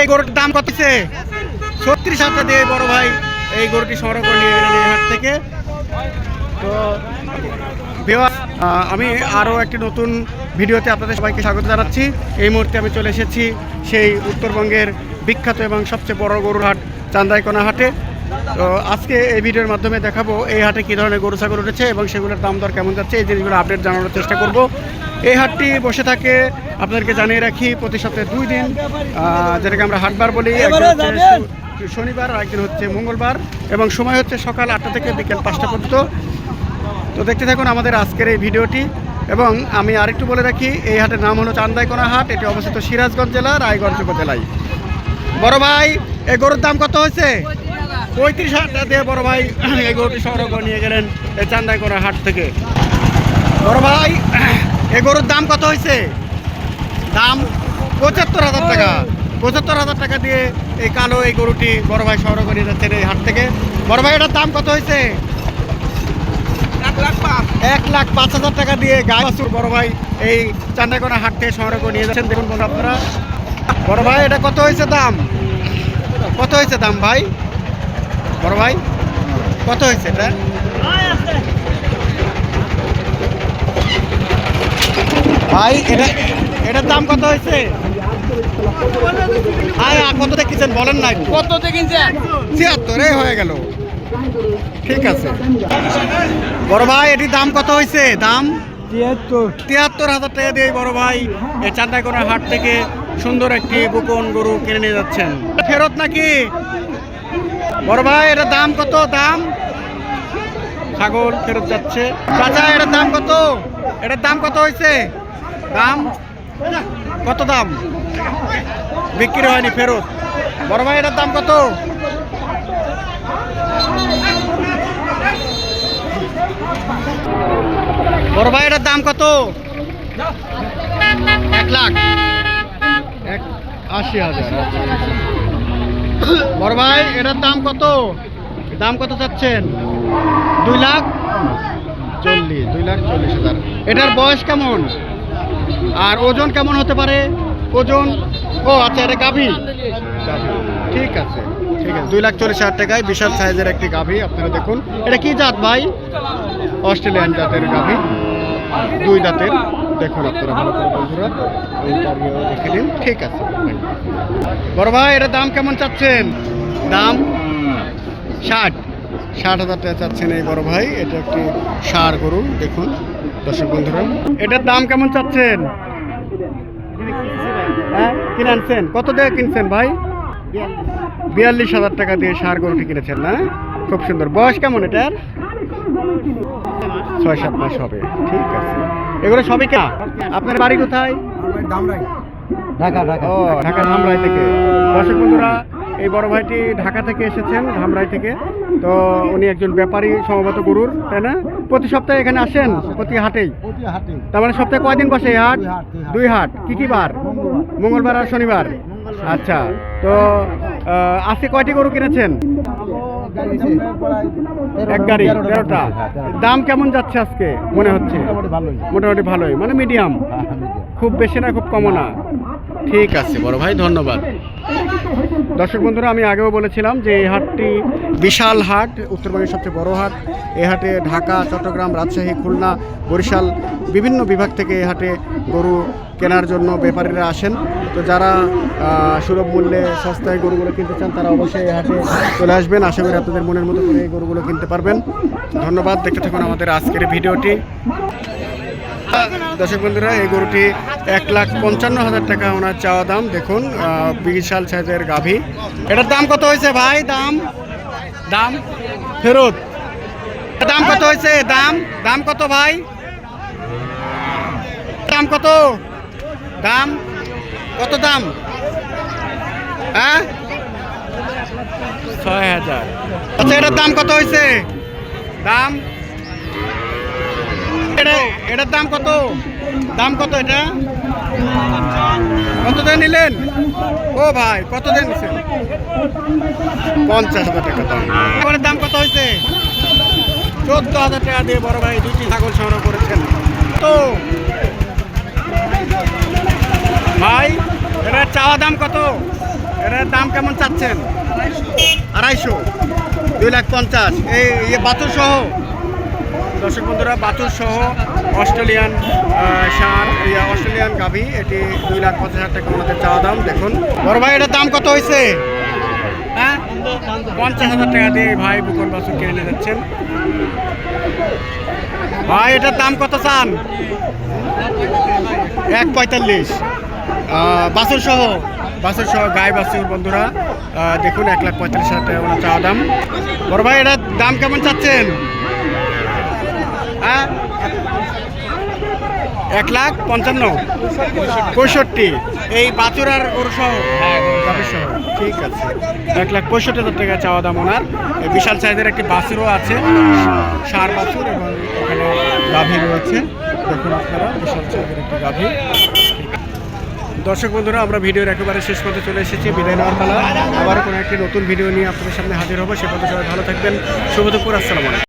এই গরুটির দাম কতছে ছত্রিশ হাজার দিয়ে বড় ভাই এই গরুটি সংগ্রহ করে নিয়ে গেলেন এই হাট থেকে। তো আমি আরও একটি নতুন ভিডিওতে আপনাদের সবাইকে স্বাগত জানাচ্ছি। এই মুহূর্তে আমি চলে এসেছি সেই উত্তরবঙ্গের বিখ্যাত এবং সবচেয়ে বড় গরুর হাট, চান্দাইকোনা হাটে। তো আজকে এই ভিডিওর মাধ্যমে দেখাবো এই হাটে কী ধরনের গরু ছাগল উঠেছে এবং সেগুলোর দাম দর কেমন যাচ্ছে এই জিনিসগুলো আপডেট জানানোর চেষ্টা করব। এই হাটটি বসে থাকে আপনাদেরকে জানিয়ে রাখি প্রতি সপ্তাহে দুই দিন যেটাকে আমরা হাটবার বলি। শনিবার আর একদিন হচ্ছে মঙ্গলবার এবং সময় হচ্ছে সকাল আটটা থেকে বিকেল পাঁচটা পর্যন্ত। তো দেখতে থাকুন আমাদের আজকের এই ভিডিওটি এবং আমি আরেকটু বলে রাখি এই হাটের নাম হলো চান্দাইকোনা হাট এটি অবস্থিত সিরাজগঞ্জ জেলা রায়গঞ্জ উপজেলায়। বড় ভাই এই গরুর দাম কত হয়েছে? পঁয়ত্রিশ হাজার টাকা দিয়ে বড় ভাই এই গরুটি সংগ্রহ করে নিয়ে গেলেন এই চান্দাইকোনা হাট থেকে। বড় ভাই, এই গরুর দাম কত হয়েছে? দাম পঁচাত্তর হাজার টাকা। পঁচাত্তর হাজার টাকা দিয়ে এই কালো এই গরুটি বড় ভাই সংগ্রহ করে যাচ্ছেন এই হাট থেকে। বড় ভাই, এটার দাম কত হয়েছে? এক লাখ পাঁচ হাজার টাকা দিয়ে গাই বাছুর বড় ভাই এই চান্দাকোনা হাট থেকে সংগ্রহ করে নিয়ে যাচ্ছেন। দেখুন বন্ধু আপনারা। বড় ভাই, এটা কত হয়েছে দাম? কত হয়েছে দাম ভাই? বড় ভাই কত হয়েছে এটা? ভাই এটা এটার দাম কত হয়েছে? আয় আ, কত দেখেছেন? বলেন না একটু। কত কিনছেন ছিয়াত্তরে হয়ে গেল। ঠিক আছে। বড় ভাই এটির দাম কত হয়েছে? দাম? তিয়াত্তর। হাজার টাকা দিয়ে বড় ভাই এই চান্দাইকোনা হাট থেকে সুন্দর একটি গোপন গরু কিনে নিয়ে যাচ্ছেন। ফেরত নাকি? বড় ভাই, এটার দাম কত? দাম? ছাগল ফেরত যাচ্ছে। চাচা, এটার দাম কত? এটার দাম কত হয়েছে? দাম? কত দাম? বিক্রি হয়নি ফেরত। বড় ভাই, এটার দাম কত? বড় ভাই, এটার দাম কত? এক লাখ। এক আশি হাজার। বড় ভাই, এটার দাম কত? দাম কত চাচ্ছেন? দুই লাখ? চল্লিশ, দুই লাখ চল্লিশ হাজার। এটার বয়স কেমন? আর ওজন কেমন হতে পারে? ওজন? ও আচ্ছা এটা গাভী। ঠিক আছে ঠিক আছে। দুই লাখ চল্লিশ হাজার টাকায় বিশাল সাইজের একটি গাভী, আপনারা দেখুন। এটা কি জাত ভাই? অস্ট্রেলিয়ান জাতের গাভী, দুই দাঁতের। দেখুন আপনারা ভালো করে বন্ধুরা ইন্টারভিউ দেখে নিন। ঠিক আছে বড় ভাই এটার দাম কেমন চাচ্ছেন? দাম? ষাট। ষাট হাজার টাকা চাচ্ছেন এই বড় ভাই। এটা একটি সার গরু দেখুন। দর্শক বন্ধুরা এটার দাম কেমন চাচ্ছেন? হ্যাঁ কিনে আনছেন? কত দিয়ে কিনছেন ভাই? বিয়াল্লিশ হাজার টাকা দিয়ে সার গরুটি কিনেছেন না? খুব সুন্দর। বয়স কেমন এটার? ছয় সাত মাস হবে। ঠিক আছে। এগুলো সবই কে? আপনার বাড়ি কোথায়? ঢাকা ঢাকা। ও ঢাকা ধামরাই থেকে। দর্শক বন্ধুরা এই বড় ভাইটি ঢাকা থেকে এসেছেন ধামরাই থেকে। তো উনি একজন ব্যাপারী সম্ভবত গরুর তাই না? প্রতি সপ্তাহে এখানে আসেন? প্রতি হাটেই? তার মানে সপ্তাহে কয়দিন বসে এই হাট? দুই হাট, কি কি বার? মঙ্গলবার। মঙ্গলবার আর শনিবার? আচ্ছা। তো আজকে কয়টি গরু কিনেছেন? এক গাড়ি তেরোটা। দাম কেমন যাচ্ছে আজকে মনে হচ্ছে? মোটামুটি ভালোই। মানে মিডিয়াম খুব বেশি না খুব কমও না। ঠিক আছে বড় ভাই ধন্যবাদ। দর্শক বন্ধুরা, আমি আগেও বলেছিলাম যে এই হাটটি বিশাল হাট উত্তরবঙ্গের সবচেয়ে বড় হাট। এই হাটে ঢাকা, চট্টগ্রাম, রাজশাহী, খুলনা, বরিশাল বিভিন্ন বিভাগ থেকে এই হাটে গরু কেনার জন্য ব্যাপারীরা আসেন। তো যারা সুলভ মূল্যে সস্তায় গরুগুলো কিনতে চান, তারা অবশ্যই এই হাটে চলে আসবেন। আশা করি আপনাদের মনের মতো করে এই গরুগুলো কিনতে পারবেন। ধন্যবাদ। দেখতে থাকুন আমাদের আজকের ভিডিওটি। দর্শক বন্ধুরা এই গরুটি এক লাখ পঞ্চান্ন হাজার টাকা ওনার চাওয়া দাম। দেখুন বিশাল সাইজের গাভী। এটার দাম কত হয়েছে ভাই? দাম? দাম? ফেরত। দাম কত হয়েছে? দাম? দাম কত ভাই? দাম কত? দাম? কত দাম? হ্যাঁ? ছয় হাজার। আচ্ছা এটার দাম কত হয়েছে? দাম? এটা, এটার দাম কত? দাম কত এটা? কত দিয়ে নিলেন? ও ভাই কত দিয়ে নিছেন? পঞ্চাশ হাজার টাকা দাম। দাম কত হয়েছে? চোদ্দ হাজার টাকা দিয়ে বড় ভাই দুটি ছাগল সংগ্রহ করেছেন। তো, ভাই, এটার চাওয়া দাম কত? এটার দাম কেমন চাচ্ছেন? আড়াইশো। দুই লাখ পঞ্চাশ। এই বাছুর সহ দর্শক বন্ধুরা বাছুর সহ অস্ট্রেলিয়ান ইয়ে, অস্ট্রেলিয়ান গাভি এটি দুই লাখ পঞ্চাশ হাজার টাকা আমাদের চাওয়া দাম দেখুন। বড় ভাই এটার দাম কত হয়েছে? হ্যাঁ? পঞ্চাশ হাজার টাকা দিয়ে ভাই বুকন বাছুর কিনে নিয়ে যাচ্ছেন। ভাই এটার দাম কত চান? এক পঁয়তাল্লিশ। বাছুর সহ বাছুর সহ গায়ে বাছুর বন্ধুরা দেখুন এক লাখ পঁয়তাল্লিশ হাজার টাকা চাওয়া দাম। বড় ভাই এটার দাম কেমন চাচ্ছেন? হ্যাঁ এক লাখ পঞ্চান্ন পঁয়ষট্টি। এই বাছুর আর গরু সহ? ঠিক আছে। এক লাখ পঁয়ষট্টি হাজার টাকা চাওয়া দাম ওনার। এই বিশাল সাইজের একটি বাছুরও আছে। সার বাছুর এবং এখানে গাভী রয়েছে। দেখুন আপনারা বিশাল সাইজের একটি গাভী। দর্শক বন্ধুরা আমরা ভিডিওর একেবারে শেষ পর্যন্ত চলে এসেছি। বিদায় নেওয়ার পালা। আবার কোনো একটি নতুন ভিডিও নিয়ে আপনাদের সামনে হাজির হব। সে পর্যন্ত সবাই ভালো থাকবেন। শুভ দুপুর আসসালামু আলাইকুম।